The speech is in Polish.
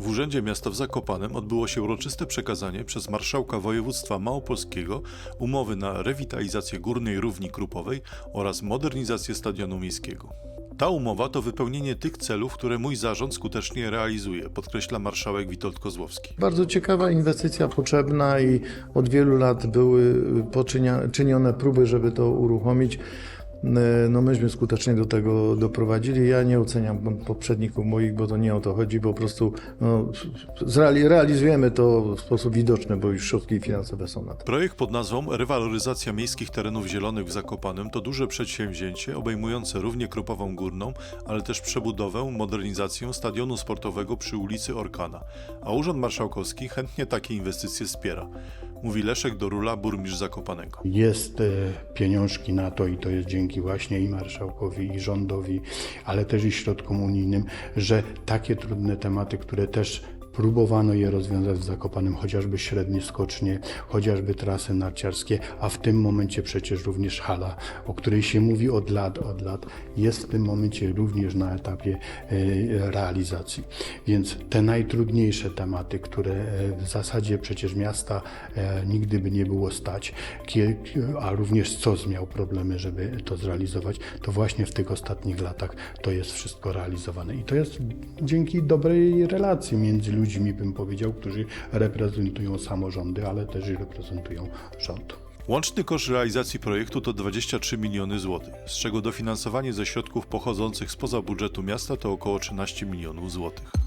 W Urzędzie Miasta w Zakopanem odbyło się uroczyste przekazanie przez marszałka województwa małopolskiego umowy na rewitalizację górnej równi krupowej oraz modernizację stadionu miejskiego. Ta umowa to wypełnienie tych celów, które mój zarząd skutecznie realizuje, podkreśla marszałek Witold Kozłowski. Bardzo ciekawa inwestycja, potrzebna i od wielu lat były poczynia, czynione próby, żeby to uruchomić. No myśmy skutecznie do tego doprowadzili. Ja nie oceniam poprzedników moich, bo to nie o to chodzi, po prostu no, realizujemy to w sposób widoczny, bo już środki finansowe są na to. Projekt pod nazwą Rewaloryzacja miejskich terenów zielonych w Zakopanem to duże przedsięwzięcie obejmujące równie Krupową Górną, ale też przebudowę, modernizację stadionu sportowego przy ulicy Orkana. A Urząd Marszałkowski chętnie takie inwestycje wspiera. Mówi Leszek Dorula, burmistrz Zakopanego. Jest e, pieniążki na to i to jest dzięki właśnie i marszałkowi, i rządowi, ale też i środkom unijnym, że takie trudne tematy, które też próbowano je rozwiązać w Zakopanem, chociażby średnie skocznie, chociażby trasy narciarskie, a w tym momencie przecież również hala, o której się mówi od lat, od lat, jest w tym momencie również na etapie e, realizacji. Więc te najtrudniejsze tematy, które e, w zasadzie przecież miasta e, nigdy by nie było stać, a również COS miał problemy, żeby to zrealizować, to właśnie w tych ostatnich latach to jest wszystko realizowane. I to jest dzięki dobrej relacji między ludźmi, bym powiedział, którzy reprezentują samorządy, ale też reprezentują rząd. Łączny koszt realizacji projektu to 23 miliony złotych, z czego dofinansowanie ze środków pochodzących spoza budżetu miasta to około 13 milionów złotych.